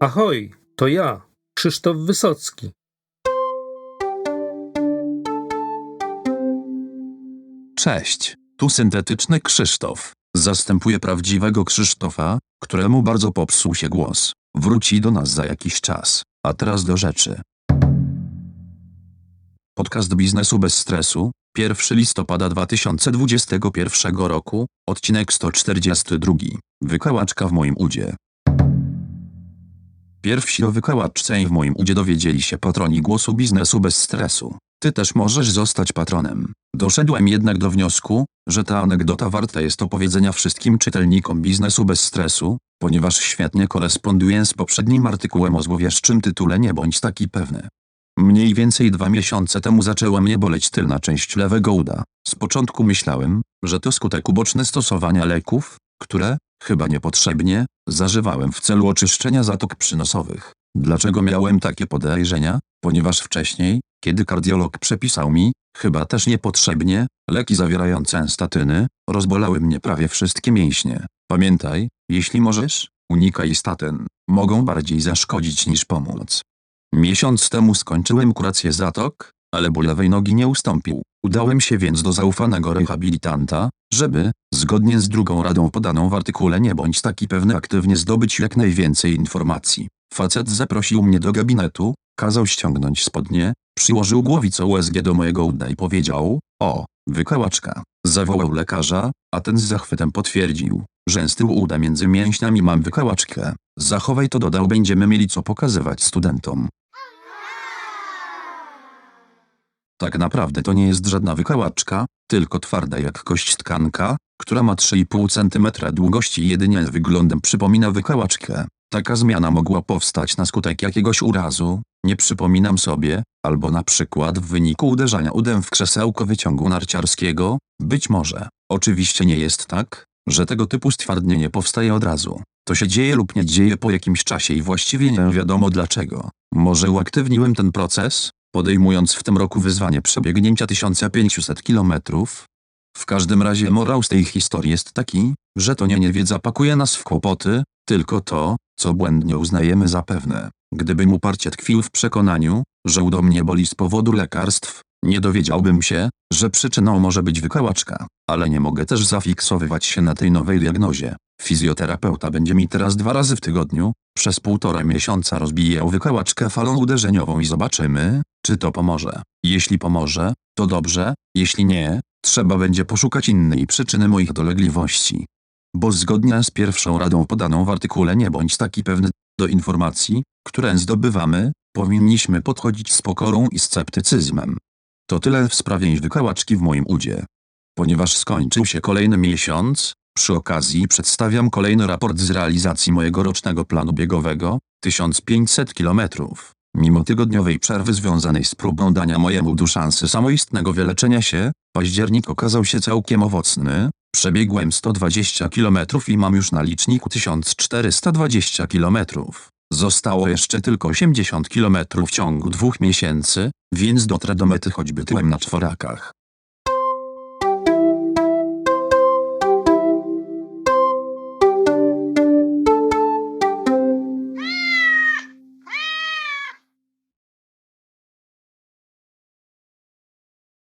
Ahoj, to ja, Krzysztof Wysocki. Cześć, tu syntetyczny Krzysztof. Zastępuję prawdziwego Krzysztofa, któremu bardzo popsuł się głos. Wróci do nas za jakiś czas. A teraz do rzeczy. Podcast biznesu bez stresu, 1 listopada 2021 roku, odcinek 142. Wykałaczka w moim udzie. Pierwsi o wykałaczce w moim udzie dowiedzieli się patroni głosu biznesu bez stresu. Ty też możesz zostać patronem. Doszedłem jednak do wniosku, że ta anegdota warta jest opowiedzenia wszystkim czytelnikom biznesu bez stresu, ponieważ świetnie koresponduje z poprzednim artykułem o złowieszczym tytule Nie bądź taki pewny. Mniej więcej dwa miesiące temu zaczęła mnie boleć tylna część lewego uda. Z początku myślałem, że to skutek uboczny stosowania leków, które, chyba niepotrzebnie, zażywałem w celu oczyszczenia zatok przynosowych. Dlaczego miałem takie podejrzenia? Ponieważ wcześniej, kiedy kardiolog przepisał mi, chyba też niepotrzebnie, leki zawierające statyny, rozbolały mnie prawie wszystkie mięśnie. Pamiętaj, jeśli możesz, unikaj statyn. Mogą bardziej zaszkodzić niż pomóc. Miesiąc temu skończyłem kurację zatok, ale ból lewej nogi nie ustąpił. Udałem się więc do zaufanego rehabilitanta, żeby, zgodnie z drugą radą podaną w artykule Nie bądź taki pewny aktywnie zdobyć jak najwięcej informacji. Facet zaprosił mnie do gabinetu, kazał ściągnąć spodnie, przyłożył głowicę USG do mojego uda i powiedział, o, wykałaczka. Zawołał lekarza, a ten z zachwytem potwierdził, że z tyłu uda między mięśniami mam wykałaczkę. Zachowaj to dodał będziemy mieli co pokazywać studentom. Tak naprawdę to nie jest żadna wykałaczka, tylko twarda jak kość tkanka, która ma 3,5 cm długości i jedynie wyglądem przypomina wykałaczkę. Taka zmiana mogła powstać na skutek jakiegoś urazu, nie przypominam sobie, albo na przykład w wyniku uderzenia udem w krzesełko wyciągu narciarskiego, być może. Oczywiście nie jest tak, że tego typu stwardnienie powstaje od razu. To się dzieje lub nie dzieje po jakimś czasie i właściwie nie wiadomo dlaczego. Może uaktywniłem ten proces, podejmując w tym roku wyzwanie przebiegnięcia 1500 km. W każdym razie morał z tej historii jest taki, że to nie niewiedza pakuje nas w kłopoty, tylko to, co błędnie uznajemy za pewne. Gdybym uparcie tkwił w przekonaniu, że udo mnie boli z powodu lekarstw, nie dowiedziałbym się, że przyczyną może być wykałaczka, ale nie mogę też zafiksowywać się na tej nowej diagnozie. Fizjoterapeuta będzie mi teraz dwa razy w tygodniu, przez półtora miesiąca rozbijał wykałaczkę falą uderzeniową i zobaczymy, czy to pomoże. Jeśli pomoże, to dobrze, jeśli nie, trzeba będzie poszukać innej przyczyny moich dolegliwości. Bo zgodnie z pierwszą radą podaną w artykule nie bądź taki pewny, do informacji, które zdobywamy, powinniśmy podchodzić z pokorą i sceptycyzmem. To tyle w sprawie wykałaczki w moim udzie. Ponieważ skończył się kolejny miesiąc, przy okazji przedstawiam kolejny raport z realizacji mojego rocznego planu biegowego, 1500 km. Mimo tygodniowej przerwy związanej z próbą dania mojemu udu szansy samoistnego wyleczenia się, październik okazał się całkiem owocny, przebiegłem 120 km i mam już na liczniku 1420 km. Zostało jeszcze tylko 80 km w ciągu dwóch miesięcy, więc dotrę do mety choćby tyłem na czworakach.